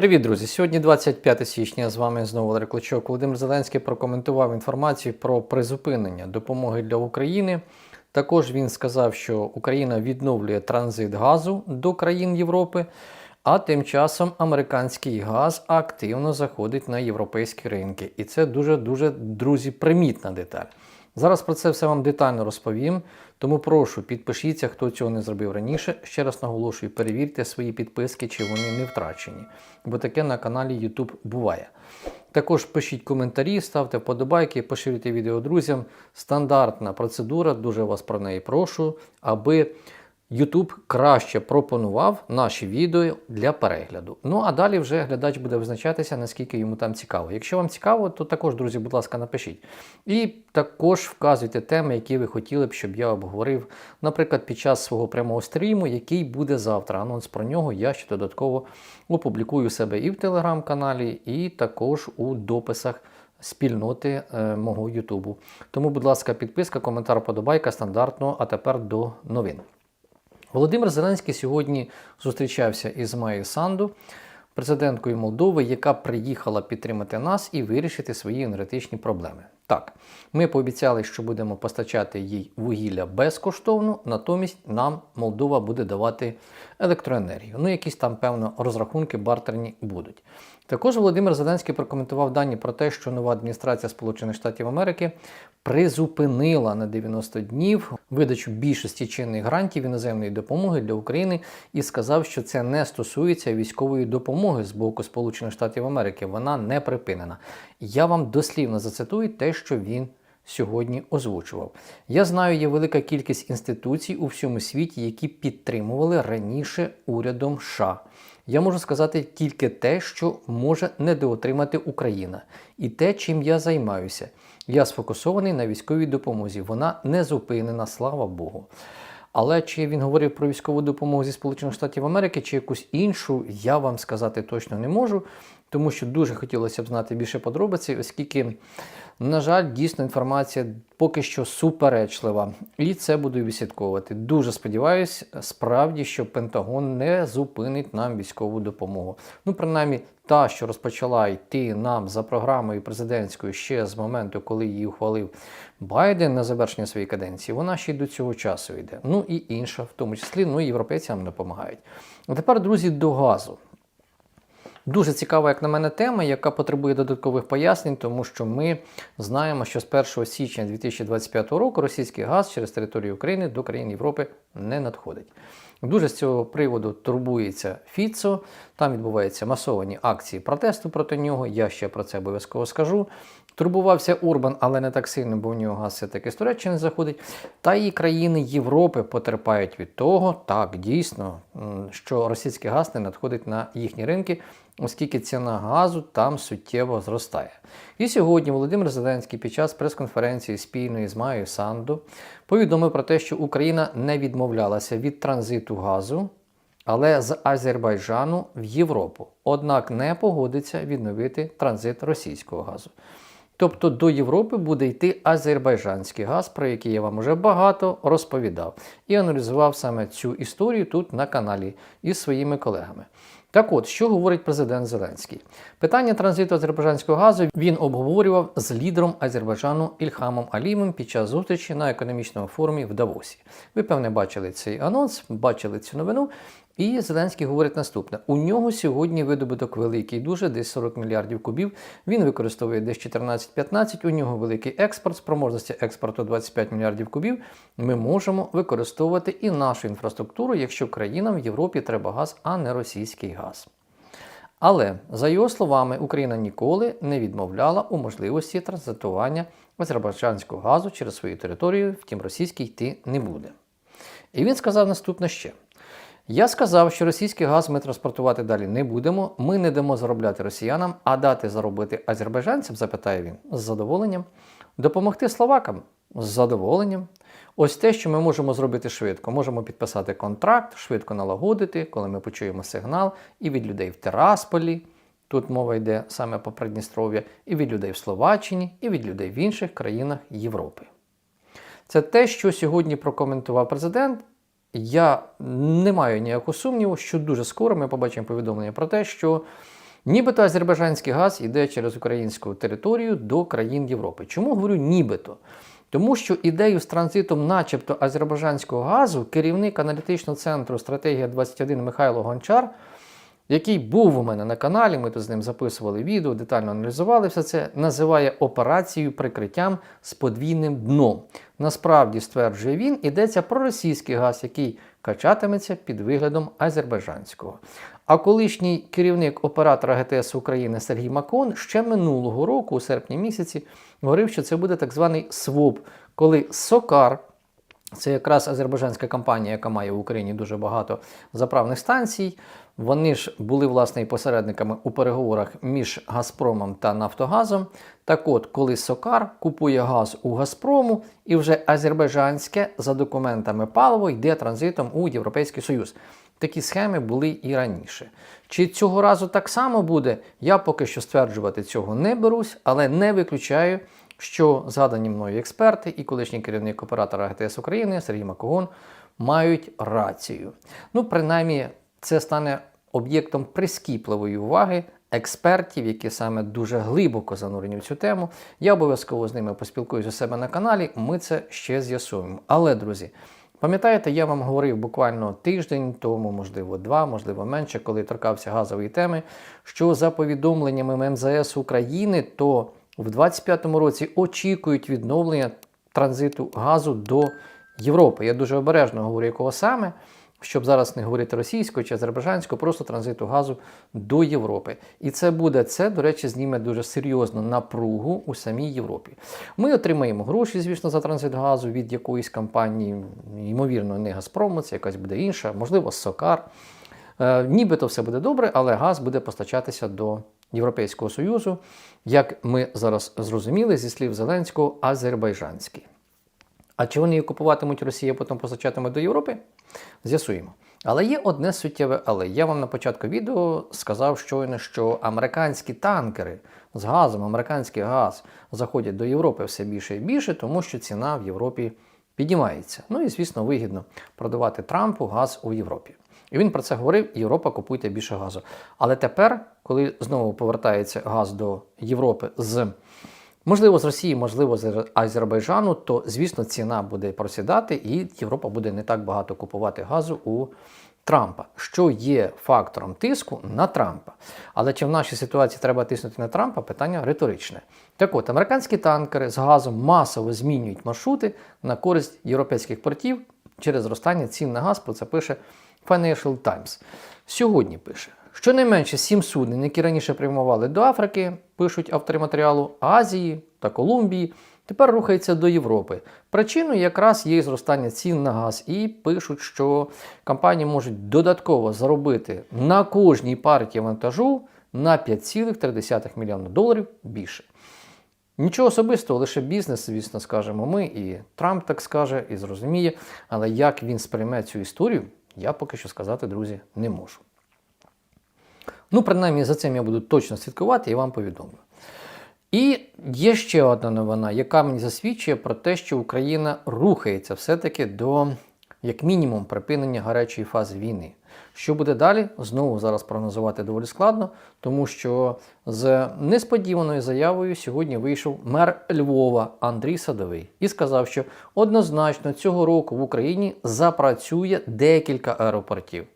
Привіт, друзі! Сьогодні 25 січня. З вами знову Валерій Клочок. Володимир Зеленський прокоментував інформацію про призупинення допомоги для України. Також він сказав, що Україна відновлює транзит газу до країн Європи, а тим часом американський газ активно заходить на європейські ринки. І це дуже дуже друзі примітна деталь. Зараз про це все вам детально розповім, тому прошу підпишіться, хто цього не зробив раніше. Ще раз наголошую, перевірте свої підписки, чи вони не втрачені, бо таке на каналі YouTube буває. Також пишіть коментарі, ставте вподобайки, поширюйте відео друзям. Стандартна процедура, дуже вас про неї прошу, аби YouTube краще пропонував наші відео для перегляду. Ну а далі вже глядач буде визначатися, наскільки йому там цікаво. Якщо вам цікаво, то також, друзі, будь ласка, напишіть. І також вказуйте теми, які ви хотіли б, щоб я обговорив, наприклад, під час свого прямого стріму, який буде завтра. Анонс про нього я ще додатково опублікую себе і в телеграм-каналі, і також у дописах. Спільноти е, мого Ютубу. Тому, будь ласка, підписка, коментар, подобайка стандартно. А тепер до новин. Володимир Зеленський сьогодні зустрічався із Майєю Санду, президенткою Молдови, яка приїхала підтримати нас і вирішити свої енергетичні проблеми. Так, ми пообіцяли, що будемо постачати їй вугілля безкоштовно, натомість нам Молдова буде давати електроенергію. Ну, якісь там, певно, розрахунки бартерні будуть. Також Володимир Зеленський прокоментував дані про те, що нова адміністрація Сполучених Штатів Америки призупинила на 90 днів видачу більшості чинних грантів іноземної допомоги для України і сказав, що це не стосується військової допомоги з боку Сполучених Штатів Америки. Вона не припинена. Я вам дослівно зацитую те, що він. Сьогодні озвучував. Я знаю, є велика кількість інституцій у всьому світі, які підтримували раніше урядом США. Я можу сказати тільки те, що може недоотримати Україна, і те, чим я займаюся. Я сфокусований на військовій допомозі. Вона не зупинена, слава Богу. Але чи він говорив про військову допомогу зі Сполучених Штатів Америки чи якусь іншу, я вам сказати точно не можу, тому що дуже хотілося б знати більше подробиць, оскільки, на жаль, дійсно інформація поки що суперечлива. І це буду відслідковувати. Дуже сподіваюся, справді, що Пентагон не зупинить нам військову допомогу. Ну, принаймні, та, що розпочала йти нам за програмою президентською ще з моменту, коли її ухвалив Байден на завершення своєї каденції, вона ще й до цього часу йде. Ну і інша, в тому числі, ну і європейці нам допомагають. А тепер, друзі, до газу. Дуже цікава, як на мене, тема, яка потребує додаткових пояснень, тому що ми знаємо, що з 1 січня 2025 року російський газ через територію України до країн Європи не надходить. Дуже з цього приводу турбується Фіцо. Там відбуваються масовані акції протесту проти нього. Я ще про це обов'язково скажу. Турбувався Урбан, але не так сильно, бо в нього газ все-таки з Туреччини заходить. Та і країни Європи потерпають від того, так дійсно, що російський газ не надходить на їхні ринки, оскільки ціна газу там суттєво зростає. І сьогодні Володимир Зеленський під час прес-конференції спільної з Майою Санду повідомив про те, що Україна не відмовлялася від транзиту газу. Але з Азербайджану в Європу, однак не погодиться відновити транзит російського газу. Тобто до Європи буде йти азербайджанський газ, про який я вам уже багато розповідав, і аналізував саме цю історію тут на каналі із своїми колегами. Так от, що говорить президент Зеленський? Питання транзиту азербайджанського газу він обговорював з лідером Азербайджану Ільхамом Алімом під час зустрічі на економічному форумі в Давосі. Ви, певне, бачили цей анонс, бачили цю новину. І Зеленський говорить наступне: у нього сьогодні видобуток великий, дуже десь 40 мільярдів кубів. Він використовує десь 14-15, у нього великий експорт, спроможності експорту 25 мільярдів кубів. Ми можемо використовувати і нашу інфраструктуру, якщо країнам в Європі треба газ, а не російський газ. Але, за його словами, Україна ніколи не відмовляла у можливості транзитування азербайджанського газу через свою територію, втім російський йти не буде. І він сказав наступне ще. Я сказав, що російський газ ми транспортувати далі не будемо. Ми не дамо заробляти росіянам, а дати заробити азербайджанцям, запитає він, з задоволенням. Допомогти словакам з задоволенням. Ось те, що ми можемо зробити швидко. Можемо підписати контракт, швидко налагодити, коли ми почуємо сигнал, і від людей в Терасполі. Тут мова йде саме по Придністров'я, і від людей в Словаччині, і від людей в інших країнах Європи. Це те, що сьогодні прокоментував президент. Я не маю ніякого сумніву, що дуже скоро ми побачимо повідомлення про те, що Нібито азербайджанський газ йде через українську територію до країн Європи. Чому говорю нібито? Тому що ідею з транзитом, начебто азербайджанського газу, керівник аналітичного центру стратегія 21 Михайло Гончар, який був у мене на каналі, ми тут з ним записували відео, детально аналізували все це, називає операцією прикриттям з подвійним дном. Насправді, стверджує він, йдеться про російський газ, який качатиметься під виглядом азербайджанського. А колишній керівник оператора ГТС України Сергій Макон ще минулого року, у серпні місяці, говорив, що це буде так званий СВОП, коли Сокар, це якраз азербайджанська компанія, яка має в Україні дуже багато заправних станцій. Вони ж були власне і посередниками у переговорах між Газпромом та Нафтогазом. Так от, коли Сокар купує газ у Газпрому, і вже азербайджанське за документами паливо йде транзитом у Європейський Союз. Такі схеми були і раніше. Чи цього разу так само буде, я поки що стверджувати цього не берусь, але не виключаю, що згадані мною експерти і колишній керівник оператора ГТС України Сергій Макогон мають рацію. Ну, принаймні, це стане об'єктом прискіпливої уваги експертів, які саме дуже глибоко занурені в цю тему. Я обов'язково з ними поспілкуюся у себе на каналі. Ми це ще з'ясуємо. Але, друзі. Пам'ятаєте, я вам говорив буквально тиждень тому, можливо, два, можливо, менше, коли торкався газової теми, що за повідомленнями МЗС України, то в 2025 році очікують відновлення транзиту газу до Європи. Я дуже обережно говорю, якого саме, щоб зараз не говорити російською чи азербайджанською, просто транзиту газу до Європи. І це буде це, до речі, зніме дуже серйозну напругу у самій Європі. Ми отримаємо гроші, звісно, за транзит газу від якоїсь компанії, ймовірно, не Газпрому, це якась буде інша, можливо, Сокар. Е, нібито все буде добре, але газ буде постачатися до Європейського Союзу, як ми зараз зрозуміли зі слів Зеленського, азербайджанський. А чи вони її купуватимуть Росія, потім постачатиме до Європи? З'ясуємо. Але є одне суттєве, але я вам на початку відео сказав щойно, що американські танкери з газом, американський газ заходять до Європи все більше і більше, тому що ціна в Європі піднімається. Ну і, звісно, вигідно продавати Трампу газ у Європі. І він про це говорив: Європа купуйте більше газу. Але тепер, коли знову повертається газ до Європи з Можливо, з Росії, можливо, з Азербайджану, то, звісно, ціна буде просідати, і Європа буде не так багато купувати газу у Трампа, що є фактором тиску на Трампа. Але чи в нашій ситуації треба тиснути на Трампа? Питання риторичне. Так от, американські танкери з газом масово змінюють маршрути на користь європейських портів через зростання цін на газ. Про це пише Financial Times. Сьогодні пише. Щонайменше сім суден, які раніше прямували до Африки, пишуть автори матеріалу Азії та Колумбії, тепер рухаються до Європи. Причиною якраз є зростання цін на газ, і пишуть, що компанії можуть додатково заробити на кожній партії вантажу на 5,3 мільйона доларів більше. Нічого особистого, лише бізнес, звісно, скажемо ми, і Трамп так скаже, і зрозуміє. Але як він сприйме цю історію, я поки що сказати, друзі, не можу. Ну, принаймні, за цим я буду точно слідкувати і вам повідомлю. І є ще одна новина, яка мені засвідчує про те, що Україна рухається все-таки до, як мінімум, припинення гарячої фази війни. Що буде далі, знову зараз прогнозувати доволі складно, тому що з несподіваною заявою сьогодні вийшов мер Львова Андрій Садовий і сказав, що однозначно цього року в Україні запрацює декілька аеропортів.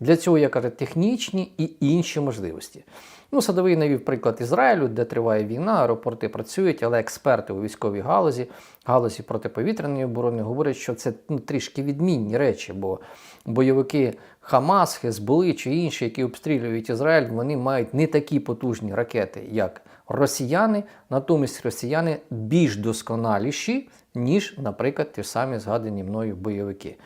Для цього є каже, технічні і інші можливості. Ну, Садовий навів приклад Ізраїлю, де триває війна, аеропорти працюють, але експерти у військовій галузі, галузі протиповітряної оборони говорять, що це ну, трішки відмінні речі, бо бойовики Хамас, Хезболи чи інші, які обстрілюють Ізраїль, вони мають не такі потужні ракети, як росіяни, натомість росіяни більш досконаліші, ніж, наприклад, ті самі згадані мною бойовики.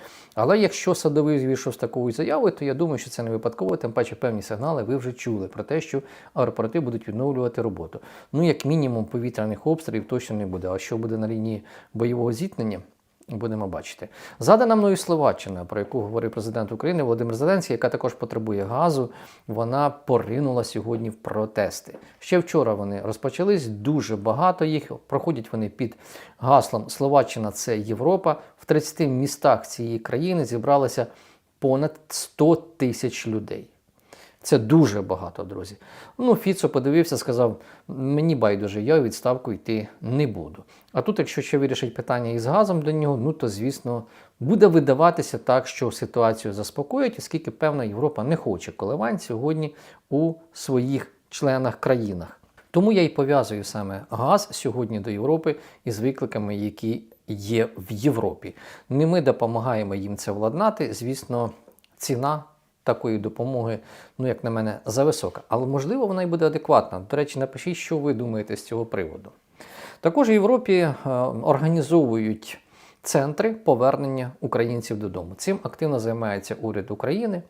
Але якщо садовий вийшов з такою заявою, то я думаю, що це не випадково, тим паче певні сигнали ви вже чули про те, що аеропорти будуть відновлювати роботу. Ну, як мінімум, повітряних обстрілів точно не буде. А що буде на лінії бойового зіткнення? Будемо бачити. Задана мною Словаччина, про яку говорив президент України Володимир Зеленський, яка також потребує газу, вона поринула сьогодні в протести. Ще вчора вони розпочались, дуже багато їх. Проходять вони під гаслом Словаччина це Європа. В 30 містах цієї країни зібралося понад 100 тисяч людей. Це дуже багато, друзі. Ну, Фіцо подивився, сказав: мені байдуже, я відставку йти не буду. А тут, якщо ще вирішить питання із газом до нього, ну то звісно буде видаватися так, що ситуацію заспокоїть, оскільки певна Європа не хоче коливань сьогодні у своїх членах країнах. Тому я й пов'язую саме газ сьогодні до Європи із викликами, які є в Європі. Не ми допомагаємо їм це владнати. Звісно, ціна такої допомоги, ну як на мене, зависока. Але можливо вона й буде адекватна. До речі, напишіть, що ви думаєте з цього приводу. Також в Європі е, організовують центри повернення українців додому. Цим активно займається уряд України.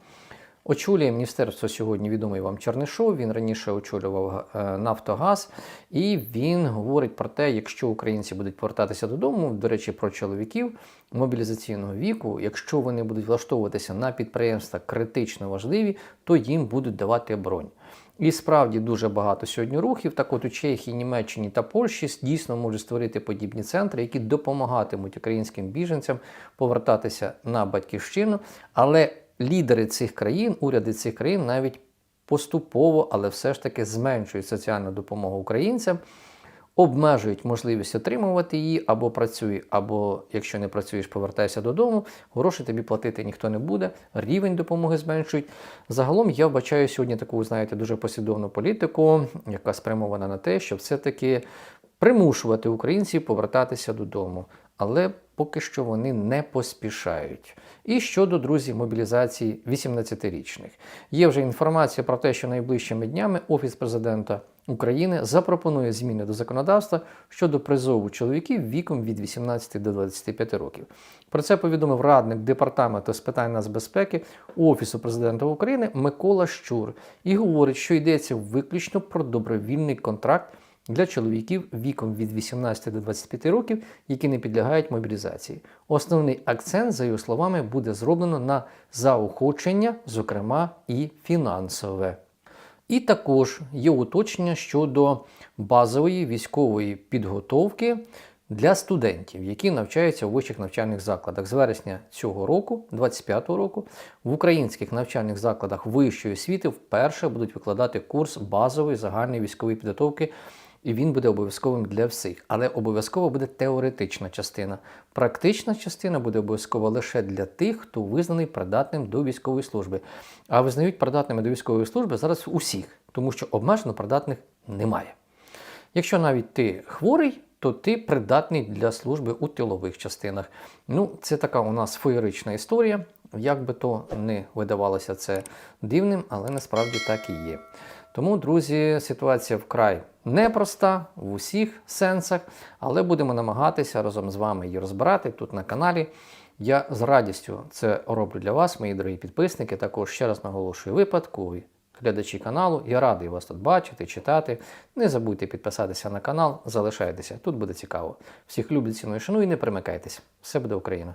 Очолює міністерство сьогодні відомий вам Чернишов. Він раніше очолював е, Нафтогаз, і він говорить про те, якщо українці будуть повертатися додому, до речі, про чоловіків мобілізаційного віку, якщо вони будуть влаштовуватися на підприємства критично важливі, то їм будуть давати бронь. І справді дуже багато сьогодні рухів. Так от у Чехії, Німеччині та Польщі дійсно можуть створити подібні центри, які допомагатимуть українським біженцям повертатися на батьківщину. Але лідери цих країн, уряди цих країн навіть поступово, але все ж таки зменшують соціальну допомогу українцям, обмежують можливість отримувати її або працюй, або якщо не працюєш, повертайся додому. Гроші тобі платити ніхто не буде, рівень допомоги зменшують. Загалом я вбачаю сьогодні таку, знаєте, дуже послідовну політику, яка спрямована на те, щоб все-таки примушувати українців повертатися додому. Але поки що вони не поспішають. І щодо друзі мобілізації 18-річних, є вже інформація про те, що найближчими днями Офіс президента України запропонує зміни до законодавства щодо призову чоловіків віком від 18 до 25 років. Про це повідомив радник департаменту з питань нацбезпеки Офісу президента України Микола Щур і говорить, що йдеться виключно про добровільний контракт для чоловіків віком від 18 до 25 років, які не підлягають мобілізації. Основний акцент, за його словами, буде зроблено на заохочення, зокрема і фінансове. І також є уточнення щодо базової військової підготовки для студентів, які навчаються у вищих навчальних закладах з вересня цього року, 25-го року, в українських навчальних закладах вищої освіти вперше будуть викладати курс базової загальної військової підготовки і він буде обов'язковим для всіх. Але обов'язково буде теоретична частина. Практична частина буде обов'язкова лише для тих, хто визнаний придатним до військової служби. А визнають придатними до військової служби зараз усіх, тому що обмежено придатних немає. Якщо навіть ти хворий, то ти придатний для служби у тилових частинах. Ну, це така у нас феєрична історія. Як би то не видавалося це дивним, але насправді так і є. Тому, друзі, ситуація вкрай непроста в усіх сенсах, але будемо намагатися разом з вами її розбирати тут на каналі. Я з радістю це роблю для вас, мої дорогі підписники. Також ще раз наголошую випадкові глядачі каналу. Я радий вас тут бачити, читати. Не забудьте підписатися на канал, залишайтеся, тут буде цікаво. Всіх люблю, ціную, шаную і не примикайтесь. Все буде Україна!